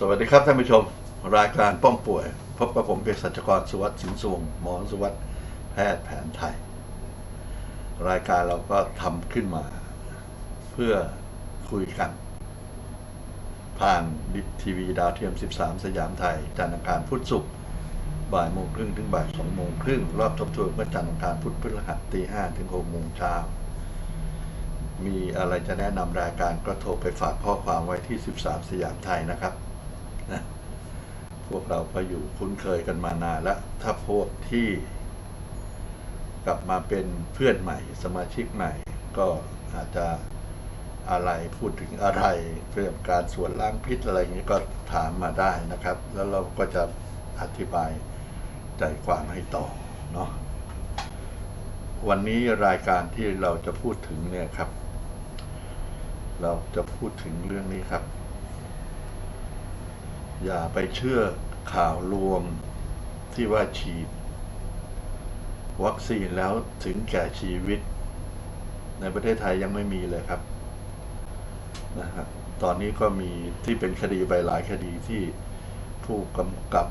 สวัสดีครับท่านผู้ชม รายการป้องป่วย พบกับผมเภสัชกรสุวัสดิ์สินสวงหมอสุวัสดิ์แพทย์แผนไทย รายการเราก็ทำขึ้นมา เพื่อคุยกัน ผ่านทีวีดาวเทียม 13 สยามไทย จันทร์อังคารพุธศุกร์บ่ายโมงครึ่งถึงบ่ายสองโมงครึ่งรอบทบทวนเมื่อจันทร์อังคารพุธพฤหัสตีห้าถึงหกโมงเช้ามีอะไรจะแนะนำรายการก็โทรไปฝากข้อความไว้ที่ 13 สยามไทยนะครับ พวกเราก็อยู่คุ้นเคยกันมานานแล้วถ้าพวกที่กลับมาเป็นเพื่อนใหม่ สมาชิกใหม่ ก็อาจจะอะไรพูดถึงอะไรเรื่องการส่วนล้างพิษอะไรอย่างนี้ก็ถามมาได้นะครับ แล้วเราก็จะอธิบายใจความให้ต่อเนาะวันนี้รายการที่เราจะพูดถึงเนี่ยครับ เราจะพูดถึงเรื่องนี้ครับ อย่าไปเชื่อข่าวลวงที่ว่าฉีด วัคซีนแล้วถึงแก่ชีวิต ในประเทศไทยยังไม่มีเลยครับนะครับตอนนี้ก็มีที่เป็นคดีไปหลายคดีที่ผู้กำกับ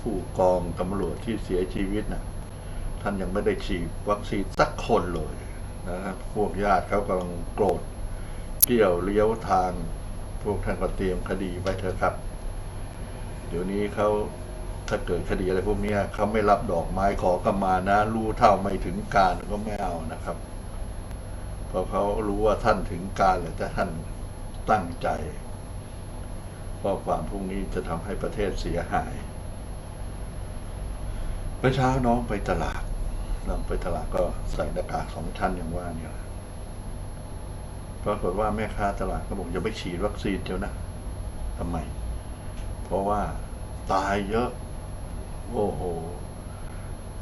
ผู้กองตำรวจที่เสียชีวิตนะท่านยังไม่ได้ฉีดวัคซีนสักคนเลยนะครับพวกญาติเขากำลังโกรธเกี่ยวเลี้ยวทาง พวกท่านก็เตรียมคดีไว้เถอะครับ เดี๋ยวนี้เขาถ้าเกิดคดีอะไรพวกนี้เขาไม่รับดอกไม้ขอกำมานะ รู้เท่าไม่ถึงการก็ไม่เอานะครับ เพราะเขารู้ว่าท่านถึงการแล้วแต่ท่านตั้งใจเพราะความพวกนี้จะทำให้ประเทศเสียหายเมื่อเช้าน้องไปตลาดน้องไปตลาดก็ใส่หน้ากากสองชั้นอย่างว่าเนี่ย ปรากฏว่าแม่ค้าตลาดก็บอกอย่าไปฉีดวัคซีนเดียวนะทำไม เพราะว่าตายเยอะ โอ้โห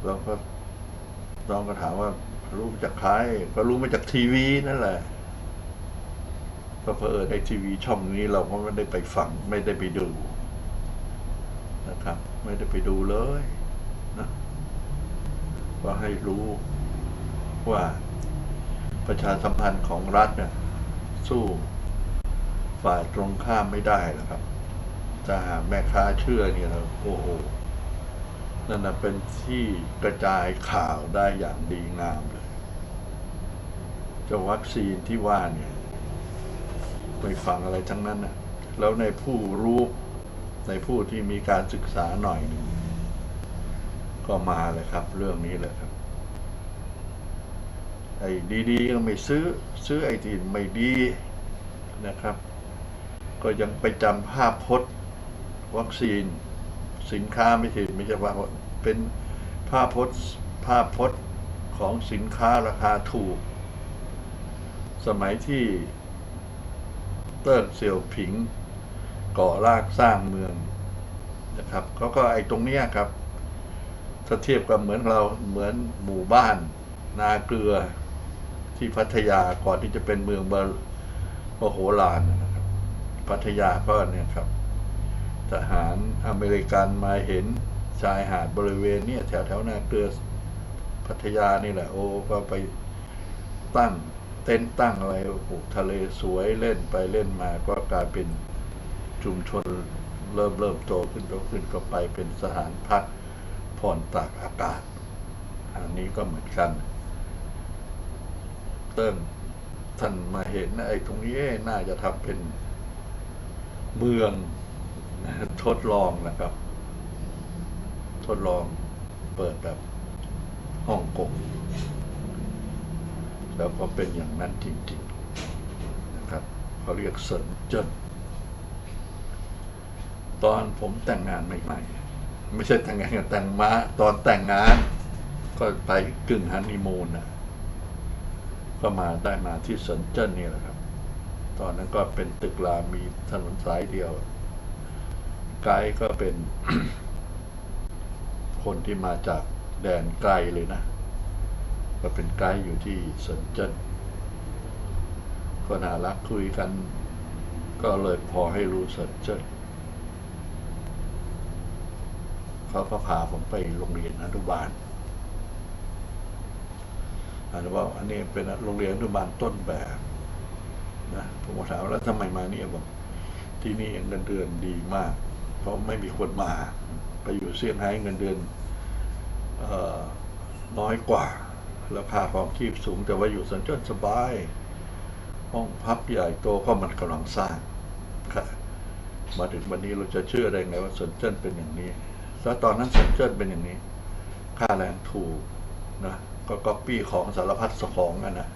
แล้วก็น้องก็ถามว่ารู้มาจากใครก็รู้มาจากทีวีนั่นแหละก็เพอเออในทีวีช่องนี้เราก็ไม่ได้ไปฟังไม่ได้ไปดูนะครับ ไม่ได้ไปดูเลยนะก็ให้รู้ว่าประชาสัมพันธ์ของรัฐเนี่ย สู้ฝ่ายตรงข้ามไม่ได้หรอกครับ ถ้าหากแม่ค้าเชื่อเนี่ยนะโอ้โหนั่นนะเป็นที่กระจายข่าวได้อย่างดีงามเลยจ้าวัคซีนที่ว่าเนี่ยไม่ฟังอะไรทั้งนั้นน่ะแล้วในผู้รู้ในผู้ที่มีการศึกษาหน่อยหนึ่งก็มาเลยครับ เรื่องนี้เลยครับ ไอ้ดีๆก็ไม่ซื้อซื้อไอ้ที่ไม่ดีนะครับ ก็ยังไปจำภาพพจน์วัคซีน สินค้าไม่ใช่ไม่ใช่ว่าเป็นภาพพจน์ภาพพจน์ของสินค้าราคาถูก สมัยที่เติ้นเสี่ยวผิง ก่อรากสร้างเมืองนะครับเขาก็ไอ้ตรงเนี้ยครับถ้าเทียบกับเหมือนเราเหมือนหมู่บ้าน นาเกลือ ที่พัทยาก่อนที่จะเป็นเมืองเบอร์มโหฬารนะครับ พัทยาก็เนี่ยครับ ทหารอเมริกันมาเห็นชายหาดบริเวณเนี่ยแถวแถวนาเกลือพัทยานี่แหละ โอ้ก็ไปตั้งเต็นท์ตั้งอะไรโอ้โหทะเลสวยเล่นไปเล่นมาก็กลายเป็นชุมชนเริ่มเริ่มโตขึ้นโตขึ้นก็ไปเป็นสถานพักผ่อนตากอากาศ อันนี้ก็เหมือนกัน เริ่มท่านมาเห็นไอ้ตรงนี้น่าจะทำเป็นเมืองทดลองนะครับ ทดลองเปิดแบบฮ่องกงแล้วก็เป็นอย่างนั้นจริงๆนะครับเขาเรียกเซินเจิ้นตอนผมแต่งงานใหม่ๆไม่ใช่แต่งงานแต่งมาตอนแต่งงาน ก็ไปกึ่งฮันนีมูนนะ ก็มาได้มาที่เซินเจิ้นนี่แหละครับ ตอนนั้นก็เป็นตึกรามมีถนนสายเดียว ไกด์ก็เป็น คนที่มาจากแดนไกลเลยนะ ก็เป็นไกด์อยู่ที่เซินเจิ้นก็น่ารักคุยกัน ก็เลยพอให้รู้เซินเจิ้นเขาก็พาผมไปโรงเรียนอนุบาล อนุบาอันนี้เป็นโรงเรียนอนุบาลต้นแบบนะผมก็ถามแล้วทำไมมาเนี่ยบอกที่นี่เงินเดือนดีมาก เพราะไม่มีคนมา ไปอยู่เซี่ยงไฮ้เงินเดือนออน้อยกว่า ราคาของชีพสูงแต่ว่าอยู่สันเจิ้นสบาย ห้องพักใหญ่โตเพราะมันกำลังสร้างค่ะมาถึงวันนี้เราจะเชื่อได้ไงว่าสันเจิ้นเป็นอย่างนี้แล้วตอนนั้นสันเจิ้นเป็นอย่างนี้ ค่าแรงถูกนะ ก็ก๊อปปี้ของสารพัดสของอะนะ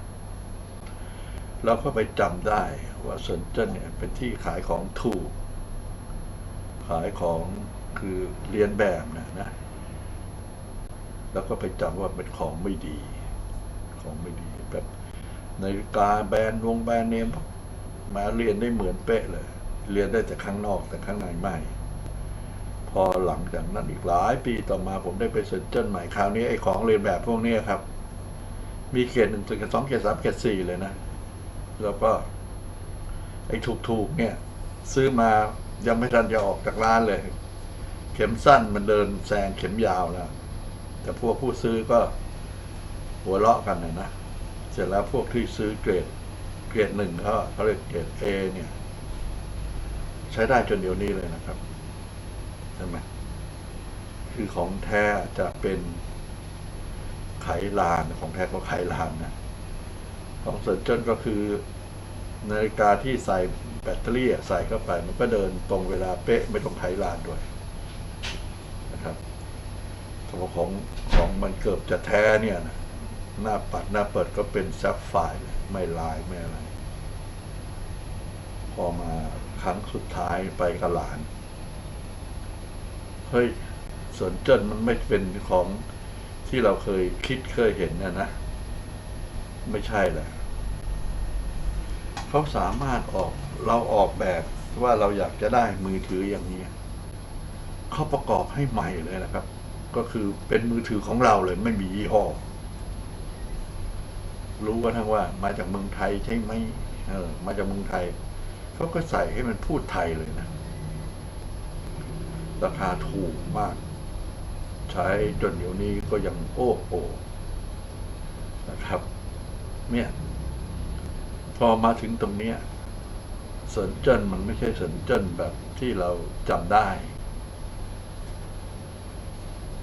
เราก็ไปจำได้ว่าเซนเจิ้นเนี่ยเป็นที่ขายของถูก ขายของคือเรียนแบบนะนะ แล้วก็ไปจำว่าเป็นของไม่ดี ของไม่ดีแบบนาฬิกาแบรนด์วงแบรนด์เนมมาเรียนได้เหมือนเป๊ะเลย เรียนได้แต่ข้างนอกแต่ข้างในไม่ พอหลังจากนั้นอีกหลาย ปีต่อมาผมได้ไปเซินเจิ้นใหม่คราวนี้ไอ้ของเรียนแบบพวกนี้ครับ มีเขตหนึ่งถึงสองเขตสามเขตสี่เลยนะ แล้วก็ ไอ้ถูกๆเนี่ย ซื้อมายังไม่ทันจะออกจากร้านเลย เข็มสั้นมันเดินแซงเข็มยาวแล้วแต่พวกผู้ซื้อก็หัวเราะกันนะนะเสร็จแล้วพวกที่ซื้อเกรดเกรดหนึ่งเขาเขาเรียกเกรดเอเนี่ย ใช้ได้จนเดี๋ยวนี้เลยนะครับ ใช่ไหมคือของแท้จะเป็นไขลานของแท้ก็ไขลานนะของเซินเจนก็คือนาฬิกาที่ใส่แบตเตอรี่ใส่เข้าไป มันก็เดินตรงเวลาเป๊ะไม่ต้องไขลานด้วยนะครับตัวของของมันเกือบจะแท้เนี่ยนะหน้าปัดหน้าเปิดก็เป็นแซฟไฟร์เลยไม่ลายไม่อะไร พอมาครั้งสุดท้ายไปกับหลาน เฮ้ยสวนเจิ้นมันไม่เป็นของที่เราเคยคิดเคยเห็นนะนะ ไม่ใช่แหละเขาสามารถออกเราออกแบบว่าเราอยากจะได้มือถืออย่างนี้เขาประกอบให้ใหม่เลยนะครับ ก็คือเป็นมือถือของเราเลยไม่มียี่ห้อรู้กันทั้งว่ามาจากเมืองไทยใช่ไหมเออ มาจากเมืองไทยเขาก็ใส่ให้มันพูดไทยเลยนะ ราคาถูกมาก ใช้จนเดี๋ยวนี้ก็ยังโอ้โหนะครับ เนี่ย พอมาถึงตรงเนี้ยเซินเจิ้นมันไม่ใช่เซินเจิ้นแบบที่เราจำได้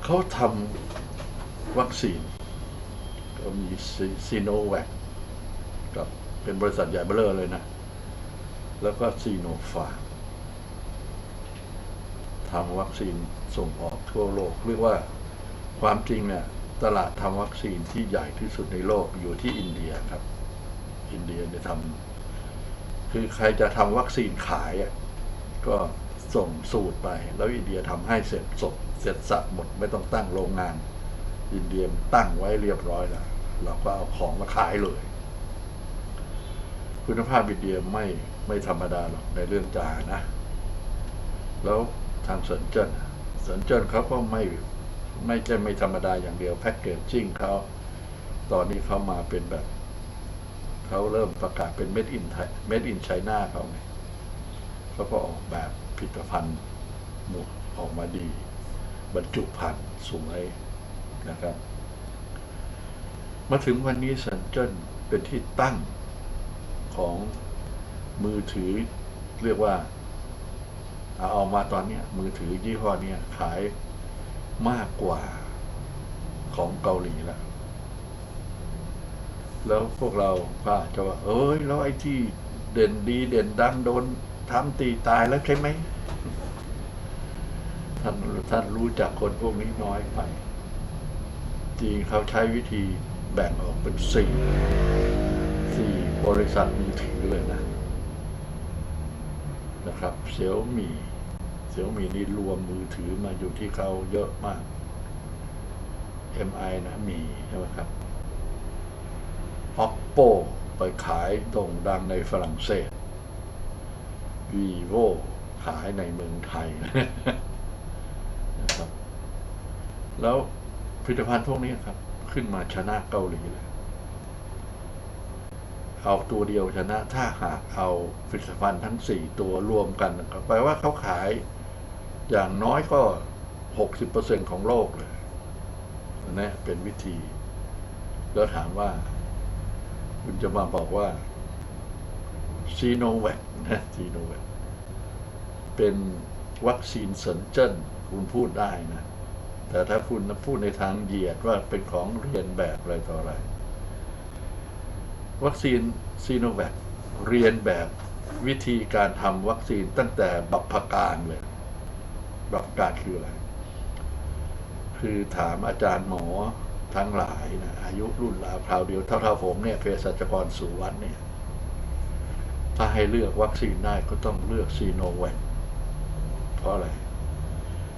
เขาทำวัคซีน ก็มีซีโนแวคกับเป็นบริษัทใหญ่เบ้อเร่อเลยนะ แล้วก็ซีโนฟาร์ม ทำวัคซีนส่งออกทั่วโลก เรียกว่าความจริงเนี่ยตลาดทำวัคซีนที่ใหญ่ที่สุดในโลกอยู่ที่อินเดียครับ อินเดียเนี่ยทำคือใครจะทำวัคซีนขายอะก็ส่งสูตรไป แล้วอินเดียทำให้เสร็จสบเสร็จสับหมดไม่ต้องตั้งโรงงาน อินเดียตั้งไว้เรียบร้อยแล้วเราก็เอาของมาขายเลย คุณภาพอินเดียไม่ไม่ธรรมดาหรอกในเรื่องจานะ แล้ว ทางเซินเจิ้นเซินเจิ้นเขาก็ไม่ไม่ใช่ไม่ธรรมดาอย่างเดียวแพ็กเกจจิ้งเขาตอนนี้เขามาเป็นแบบ เขาเริ่มประกาศเป็น made in Thai made in China เขาไงเขาก็ออกแบบผลิตภัณฑ์หมวกออกมาดี บรรจุภัณฑ์สวยนะครับ มาถึงวันนี้เซินเจิ้นเป็นที่ตั้งของมือถือเรียกว่า เอาออกมาตอนเนี้ยมือถือยี่ห้อเนี้ยขายมากกว่าของเกาหลีแล้ว แล้วพวกเราก็จะว่า เอ้ย แล้วไอ้ที่เด่นดีเด่นดังโดนทำตีตายแล้วใช่ไหม ท่านท่านรู้จักคนพวกนี้น้อยไป จริงเขาใช้วิธีแบ่งออกเป็นสี่สี่บริษัทมือถือเลยนะนะครับเซี่ยวมี เซี่ยวมีนี่รวมมือถือมาอยู่ที่เขาเยอะมาก MI นะมีใช่ไหมครับ Oppo ไปขายโด่งดังในฝรั่งเศส vivo ขายในเมืองไทยนะครับ แล้วผลิตภัณฑ์พวกนี้ครับ ขึ้นมาชนะเกาหลีเลยเอาตัวเดียวชนะถ้าหากเอาผลิตภัณฑ์ทั้งสี่ตัวรวมกันก็แปลว่าเขาขาย อย่างน้อยก็หกสิบเปอร์เซ็นของโลกเลยนนี้เป็นวิธี แล้วถามว่า คุณจะมาบอกว่าซีโนแวคนะซีโนแวคเป็นวัคซีนเซินเจนคุณพูดได้นะ แต่ถ้าคุณพูดในทางเหยียดว่าเป็นของเรียนแบบอะไรต่ออะไร วัคซีนซีโนแวคเรียนแบบวิธีการทำวัคซีนตั้งแต่บัพการเลย บัพการคืออะไร คือถามอาจารย์หมอทั้งหลายนะอายุรุ่นราวคราวเดียวเท่าๆผมเนี่ยเภสัชกรสุวัสด์เนี่ย ถ้าให้เลือกวัคซีนได้ก็ต้องเลือกซีโนแวคเพราะอะไร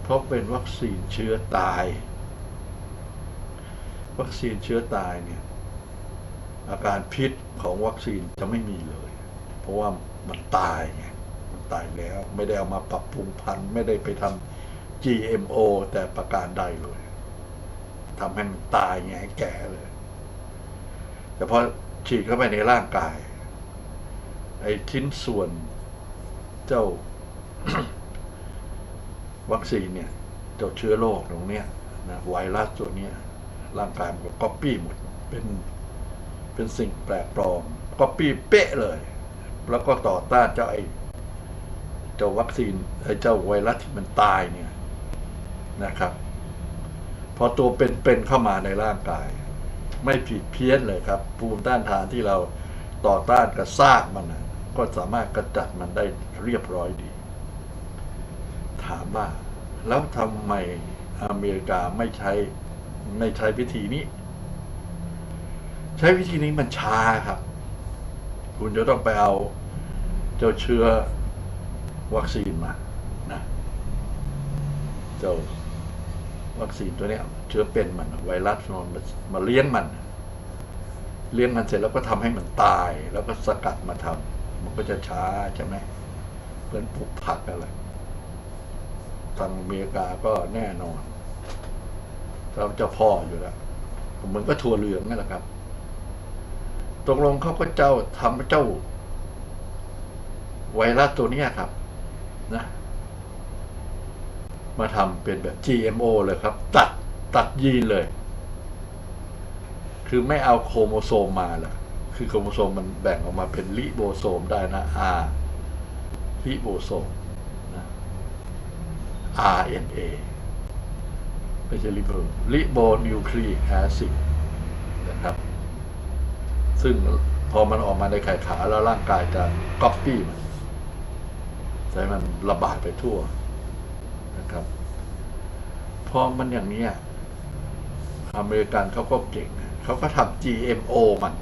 เพราะเป็นวัคซีนเชื้อตาย วัคซีนเชื้อตายเนี่ย อาการพิษของวัคซีนจะไม่มีเลย เพราะว่ามันตายไง ตายแล้ว ไม่ได้เอามาปรับปรุงพันธุ์ไม่ได้ไปทำ GMO แต่ประการใดเลยทำให้มันตายไงแก่เลย แต่พอฉีดเข้าไปในร่างกาย ไอ้ชิ้นส่วนเจ้า วัคซีนเนี่ย เจ้าเชื้อโรคตรงเนี้ยนะไวรัสตัวเนี้ย ร่างกายมันก็ก๊อปปี้หมดเป็นเป็นสิ่งแปลกปลอมก๊อปปี้เป๊ะเลย แล้วก็ต่อต้านเจ้าไอ้ เจ้าวัคซีนไอ้เจ้าไวรัสที่มันตายเนี่ยนะครับ พอตัวเป็นๆเข้ามาในร่างกาย ไม่ผิดเพี้ยนเลยครับ ภูมิต้านทานที่เราต่อต้านกับซากมันนะก็สามารถกระจัดมันได้เรียบร้อยดี ถามว่า แล้วทำไมอเมริกาไม่ใช้ไม่ใช้วิธีนี้ ใช้วิธีนี้มันช้าครับ คุณจะต้องไปเอาเจ้าเชื้อ วัคซีนมานะเจ้าวัคซีนตัวนี้เชื้อเป็นมันไวรัสมันมาเลี้ยงมัน เลี้ยงมันเสร็จแล้วก็ทำให้มันตาย แล้วก็สกัดมาทำมันก็จะช้าใช่ไหมเหมือนปลูกผักอะไรทางอเมริกาก็แน่นอนเราจะพ่ออยู่แล้วมือนก็ทัวเรืองนั่นแหละครับตกลงเขาก็เจ้าทำเจ้า ไวรัสตัวนี้ครับ นะมาทำเป็นแบบ GMO เลยครับ ตัดตัดยีนเลย คือไม่เอาโครโมโซมมาละคือโครโมโซมมันแบ่งออกมาเป็นลิโบโซมได้นะ R ลิโบโซมนะ RNA ไม่ใช่ลิโบลิโบนิวคลีแอซิดนะครับ ซึ่งพอมันออกมาในไข่ขาแล้วร่างกายจะก๊อปปี้มัน ใช้มันระบาดไปทั่วนะครับพอมันอย่างนี้อเมริกันเขาก็เก่งเขาก็ทำ GMO มัน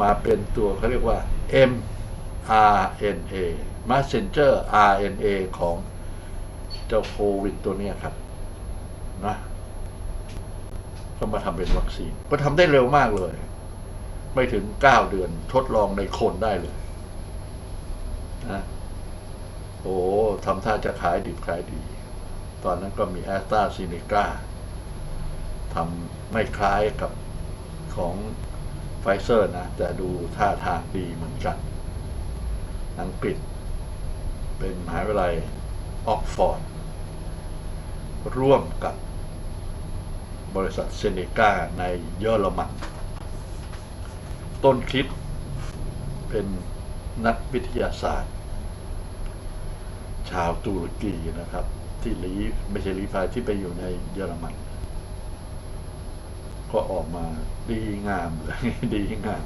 มาเป็นตัวเขาเรียกว่า mRNA messenger RNA ของเจ้าโควิดตัวนี้ครับนะก็มาทำเป็นวัคซีน ก็ทำได้เร็วมากเลย ไม่ถึงเก้าเดือนทดลองในคนได้เลย โอ้ทำท่าจะขายดิบขายดี ตอนนั้นก็มีแอสตราซีเนกาทำไม่คล้ายกับของไฟเซอร์นะ แต่ดูท่าทางดีเหมือนกัน อังกฤษ เป็นมหาวิทยาลัยออกฟอร์ด ร่วมกับบริษัทเซเนกาในเยอรมัน ต้นคิดเป็นนักวิทยาศาสตร์ ชาวตุรกีนะครับ ที่ลีไม่ใช่ลีพายที่ไปอยู่ในเยอรมัน ก็ออกมาดีงามเลยดีงาม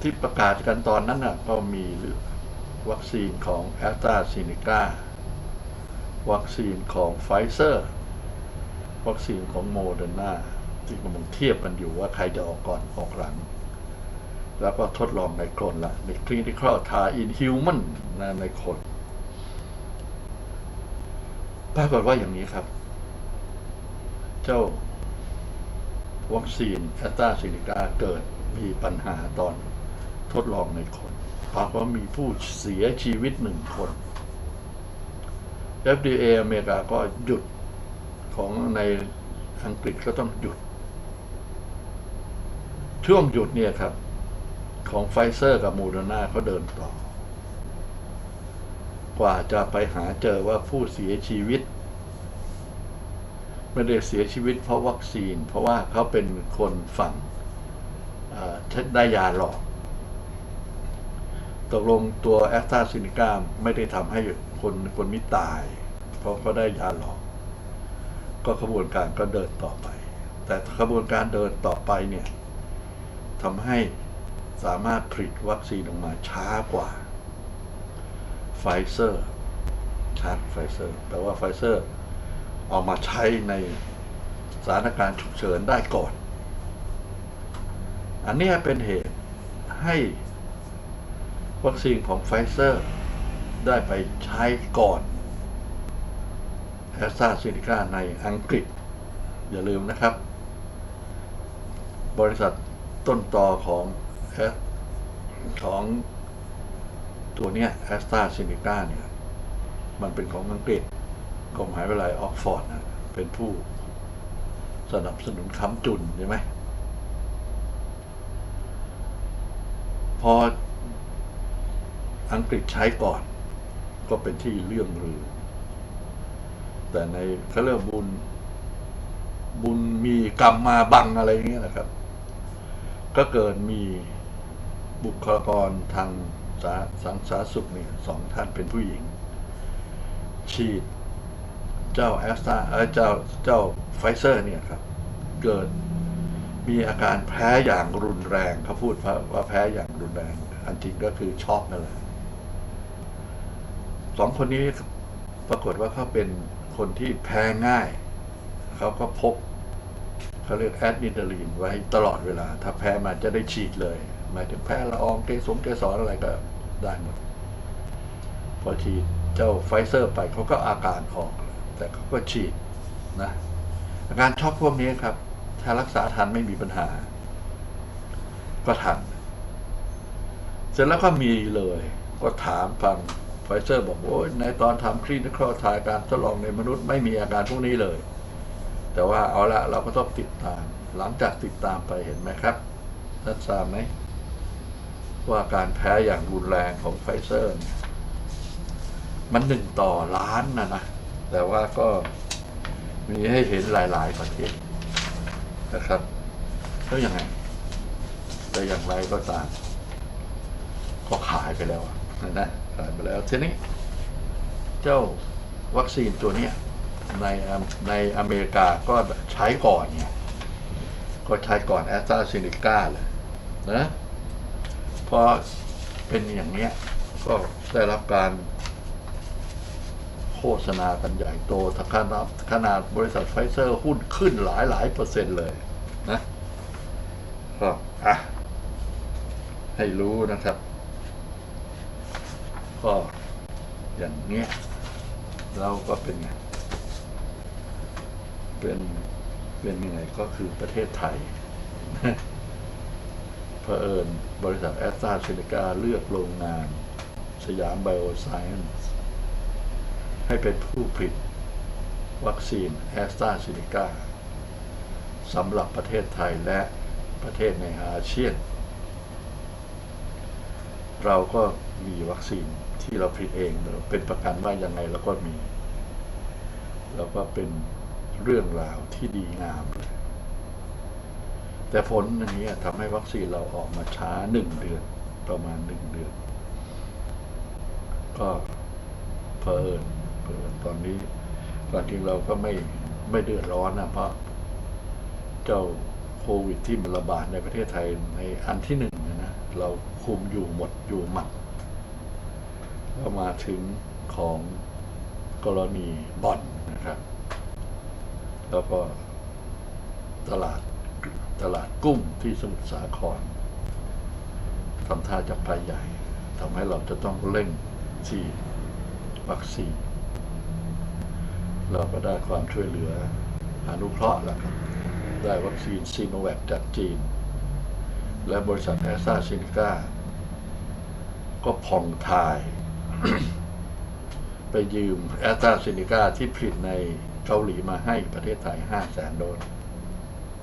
ที่ประกาศกันตอนนั้นนะก็มีวัคซีนของแอสตราเซเนกาวัคซีนของไฟเซอร์ วัคซีนของโมเดอร์นาที่กำลังเทียบกันอยู่ว่าใครจะออกก่อนออกหลัง แล้วก็ทดลองในคนละใน clinical trial in human นะในคน ปรากฏว่าอย่างนี้ครับ เจ้าวัคซีนแอสตราเซเนกาเกิดมีปัญหาตอนทดลองในคนปรากฏว่ามีผู้เสียชีวิตหนึ่งคน FDA อเมริกาก็หยุดของในอังกฤษก็ต้องหยุด ช่วงหยุดเนี่ยครับ ของไฟเซอร์กับโมเดอร์นาเขาเดินต่อ กว่าจะไปหาเจอว่าผู้เสียชีวิตไม่ได้เสียชีวิตเพราะวัคซีน เพราะว่าเขาเป็นคนฝั่งได้ยาหลอก ตกลงตัวแอสตราเซเนกาไม่ได้ทำให้คนคนมิตาย เพราะเขาได้ยาหลอก ก็ขบวนการก็เดินต่อไป แต่ขบวนการเดินต่อไปเนี่ยทำให้สามารถผลิตวัคซีนออกมาช้ากว่า ไฟเซอร์ช้าไฟเซอร์แปลว่าไฟเซอร์ เออกมาใช้ในสถานการณ์ฉุกเฉินได้ก่อน อันนี้เป็นเหตุให้วัคซีนของไฟเซอร์ ได้ไปใช้ก่อนแอสตราเซเนกาในอังกฤษ อย่าลืมนะครับ บริษัทต้นต่อของแอสของ ตัวเนี้ยแอสตราเซเนกาเนี่ย มันเป็นของอังกฤษกรมหาวิทยาลัยออกฟอร์ดนะเป็นผู้สนับสนุนค้ำจุนใช่ไหม พออังกฤษใช้ก่อน ก็เป็นที่เรื่องลือ แต่ในเขาเรียกว่าบุญ บุญมีกรรมมาบังอะไรเงี้ยนะครับ ก็เกิดมีบุคลากรทาง สาสังสาสุขเนี่ยสองท่านเป็นผู้หญิง ฉีดเจ้าแอสตราเออเจ้าเจ้าไฟเซอร์เนี่ยครับ เกิดมีอาการแพ้อย่างรุนแรงเขาพูดว่าแพ้อย่างรุนแรง อันจริงก็คือช็อกนั่นแหละสองคนนี้ปรากฏว่าเขาเป็นคนที่แพ้ง่าย เขาก็พกเขาเรียกแอดนิดาลีนไว้ตลอดเวลา ถ้าแพ้มาจะได้ฉีดเลย มายถึงแพ้ละอองเกสรเกสรอะไรก็ได้หมด พอฉีดเจ้าไฟเซอร์ไปเขาก็อาการออก แต่เขาก็ฉีดนะอาการช็อกพวกนี้ครับ ถ้ารักษาทันไม่มีปัญหา ก็ทัน เสร็จแล้วก็มีเลย ก็ถามฟังไฟเซอร์บอกโอ้ยในตอนทำคลินิคอลทายการทดลองในมนุษย์ไม่มีอาการพวกนี้เลย แต่ว่าเอาละเราก็ต้องติดตาม หลังจากติดตามไปเห็นไหมครับท่านทราบไหม ว่าการแพ้อย่างรุนแรงของไฟเซอร์มันหนึ่งต่อล้านนะนะ แต่ว่าก็มีให้เห็นหลายๆประเทศนะครับแล้วยังไง แต่อย่างไรก็ตาม ก็ขายไปแล้วอะนะขายไปแล้วทีนี้ เจ้าวัคซีนตัวเนี้ยในในอเมริกาก็ใช้ก่อนเนี่ย ก็ใช้ก่อนแอสตราเซเนกาเลยนะ พอเป็นอย่างเนี้ย ก็ได้รับการโฆษณากันใหญ่โตถ้าขนาดขนาดบริษัทไฟเซอร์หุ้นขึ้นหลายหลายเปอร์เซ็นต์เลยนะก็อะ ให้รู้นะครับ ก็อย่างเนี้ยเราก็เป็นไงเป็นเป็นยังไงก็คือประเทศไทย ผอิญบริษัทแอสตราเซเนกาเลือกโรงงาน สยามไบโอไซเอนซ์ให้เป็นผู้ผลิต วัคซีนแอสตราเซเนกาสำหรับประเทศไทยและประเทศในอาเซียน เราก็มีวัคซีนที่เราผลิตเองเป็นประกันว่ายังไงเราก็มี แล้วก็เป็นเรื่องราวที่ดีงามเลย แต่ผลอันนี้ทำให้วัคซีนเราออกมาช้าหนึ่งเดือน ประมาณหนึ่งเดือน ก็เพลินเพลินตอนนี้ความจริงเราก็ไม่ไม่เดือดร้อนนะเพราะเจ้าโควิดที่มันระบาดในประเทศไทยในอันที่หนึ่งนะนะเราคุมอยู่หมดอยู่หมัดก็มาถึงของกรณีบ่อนนะครับ แล้วก็ตลาด ตลาดกุ้งที่สมุทรสาครทำท่าจะไปใหญ่ทำให้เราจะต้องเร่งฉีดวัคซีน เราก็ได้ความช่วยเหลืออนุเคราะห์แล้วครับ ได้วัคซีนซีโนแวคจากจีน และบริษัทแอสตราเซเนกาก็ผ่องทาย ไปยืมแอสตราเซเนกาที่ผลิตในเกาหลีมาให้ประเทศไทย5แสนโดส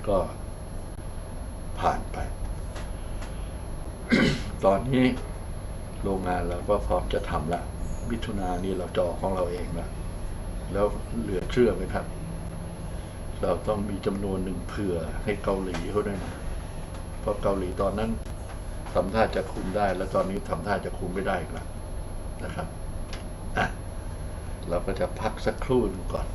ก็ ผ่านไป ตอนนี้โรงงานเราก็พร้อมจะทำละมิถุนายนนี้เราจอของเราเองละแล้วเหลือเชื่อไหมครับ เราต้องมีจำนวนหนึ่งเผื่อให้เกาหลีเขาด้วยนะเพราะเกาหลีตอนนั้นทำท่าจะคุมได้ แล้วตอนนี้ทำท่าจะคุมไม่ได้อีกแล้วนะครับอะเราก็จะพักสักครู่นึงก่อน